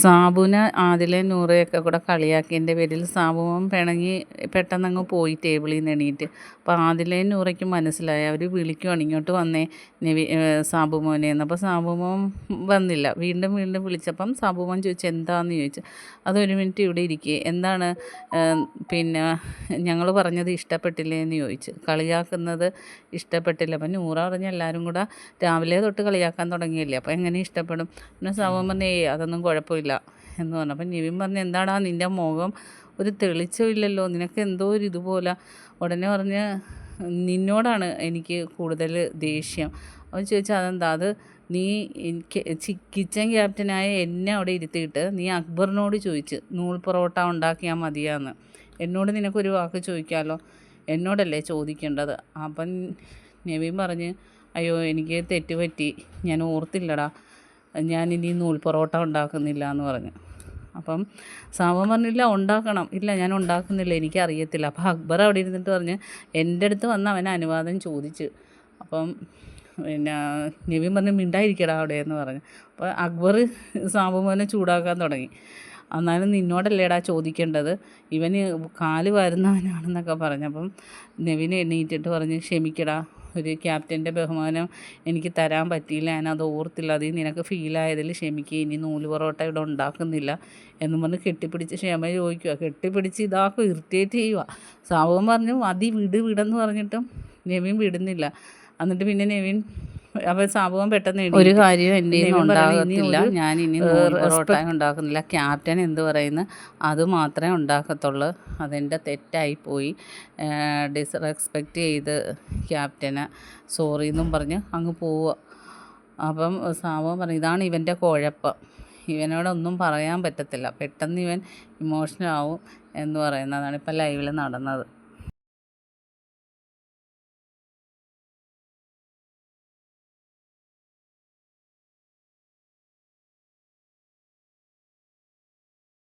സാബുനെ ആദിലെ നൂറയൊക്കെ കൂടെ കളിയാക്കിയതിന്റെ പേരിൽ സാബുവും പിണങ്ങി പെട്ടെന്നങ്ങ് പോയി ടേബിളിൽ നിന്ന് എണീറ്റ്. അപ്പോൾ ആദിലെ നൂറയ്ക്ക് മനസ്സിലായി. അവർ വിളിക്കുവാണ് ഇങ്ങോട്ട് വന്നേ നിവി സാബു മോനെ. എന്ന്. അപ്പോൾ സാബു മോൻ വന്നില്ല. വീണ്ടും വീണ്ടും വിളിച്ചപ്പം സാബു മോൻ ചോദിച്ചു എന്താണെന്ന് ചോദിച്ചു. അതൊരു മിനിറ്റ് ഇവിടെ ഇരിക്കുക എന്താണ് പിന്നെ ഞങ്ങൾ പറഞ്ഞത് ഇഷ്ടപ്പെട്ടില്ലേ? എന്ന് ചോദിച്ചു. കളിയാക്കുന്നത് ഇഷ്ടപ്പെട്ടില്ല. അപ്പം നൂറ പറഞ്ഞ് എല്ലാവരും കൂടെ രാവിലെ തൊട്ട് കളിയാക്കാൻ തുടങ്ങിയല്ലേ? അപ്പോൾ എങ്ങനെ ഇഷ്ടപ്പെടും? പിന്നെ സാബു പറഞ്ഞു അതൊന്നും കുഴപ്പമില്ല. എന്ന് പറഞ്ഞു. അപ്പം നിവിൻ പറഞ്ഞു എന്താടാ നിന്റെ മുഖം ഒരു തെളിച്ചമില്ലല്ലോ നിനക്ക് എന്തോ ഒരു ഇതുപോലെ ഉടനെ പറഞ്ഞ് നിന്നോടാണ് എനിക്ക് കൂടുതൽ ദേഷ്യം. അവൻ ചോദിച്ചാൽ അതെന്താ? അത് നീ എനിക്ക് കിച്ചൺ ക്യാപ്റ്റനായ എന്നെ അവിടെ ഇരുത്തിയിട്ട് നീ അക്ബറിനോട് ചോദിച്ച് നൂൽ പൊറോട്ട ഉണ്ടാക്കിയാൽ മതിയാന്ന്. എന്നോട് നിനക്കൊരു വാക്ക് ചോദിക്കാമല്ലോ എന്നോടല്ലേ ചോദിക്കേണ്ടത്? അപ്പം നവീൻ പറഞ്ഞ് അയ്യോ എനിക്ക് തെറ്റുപറ്റി ഞാൻ ഓർത്തില്ലടാ. ഞാൻ ഇനി നൂൽ പൊറോട്ട ഉണ്ടാക്കുന്നില്ല എന്ന് പറഞ്ഞു. അപ്പം സാമ്പൻ പറഞ്ഞില്ല ഉണ്ടാക്കണം. ഇല്ല ഞാൻ ഉണ്ടാക്കുന്നില്ല എനിക്കറിയത്തില്ല. അപ്പോൾ അക്ബർ അവിടെ ഇരുന്നിട്ട് പറഞ്ഞ് എന്റെ അടുത്ത് വന്ന് അവൻ അനുവാദം ചോദിച്ചു. അപ്പം പിന്നെ നെവിൻ പറഞ്ഞ് മിണ്ടായിരിക്കടാ അവിടെ എന്ന് പറഞ്ഞു. അപ്പോൾ അക്ബർ സാബുമോനെ ചൂടാക്കാൻ തുടങ്ങി. എന്നാലും നിന്നോടല്ലേടാ ചോദിക്കേണ്ടത്? ഇവന് കാൽ വരുന്നവനാണെന്നൊക്കെ പറഞ്ഞപ്പം നെവിനെ എണീറ്റിട്ട് പറഞ്ഞ് ക്ഷമിക്കടാ ഒരു ക്യാപ്റ്റന്റെ ബഹുമാനം എനിക്ക് തരാൻ പറ്റിയില്ല. ഞാനത് ഓർത്തില്ല. അത് നിനക്ക് ഫീലായതിൽ ക്ഷമിക്കുക ഇനി നൂൽ പൊറോട്ട ഇവിടെ ഉണ്ടാക്കുന്നില്ല എന്നും പറഞ്ഞ് കെട്ടിപ്പിടിച്ച് ക്ഷമ ചോദിക്കുക കെട്ടിപ്പിടിച്ച് ഇതാക്കും ഇറിറ്റേറ്റ് ചെയ്യുക സാവകം പറഞ്ഞു അതി വിട് വിടെന്ന് പറഞ്ഞിട്ടും നെവിൻ വിടുന്നില്ല. എന്നിട്ട് പിന്നെ നെവിൻ അപ്പോൾ സംഭവം പെട്ടെന്ന് ഒരു കാര്യവും എന്റെ നെവിൻ ഉണ്ടാകത്തില്ല. ഞാൻ ഇനി ഏഹ്, നൂൽ പൊറോട്ട ഉണ്ടാക്കുന്നില്ല. ക്യാപ്റ്റൻ എന്ത് പറയുന്നു? അത് മാത്രമേ ഉണ്ടാക്കത്തുള്ളൂ. അതെന്റെ തെറ്റായിപ്പോയി ഡിസ്റെസ്പെക്റ്റ് ചെയ്ത് ക്യാപ്റ്റനെ. സോറി എന്നും പറഞ്ഞ് അങ്ങ് പോവുക. അപ്പം സാമോ പറഞ്ഞു ഇതാണ് ഇവന്റെ കുഴപ്പം. ഇവനോടൊന്നും പറയാൻ പറ്റത്തില്ല. പെട്ടെന്ന് ഇവൻ ഇമോഷണൽ ആവും എന്ന് പറയുന്നതാണ് ഇപ്പം ലൈവിൽ നടന്നത്.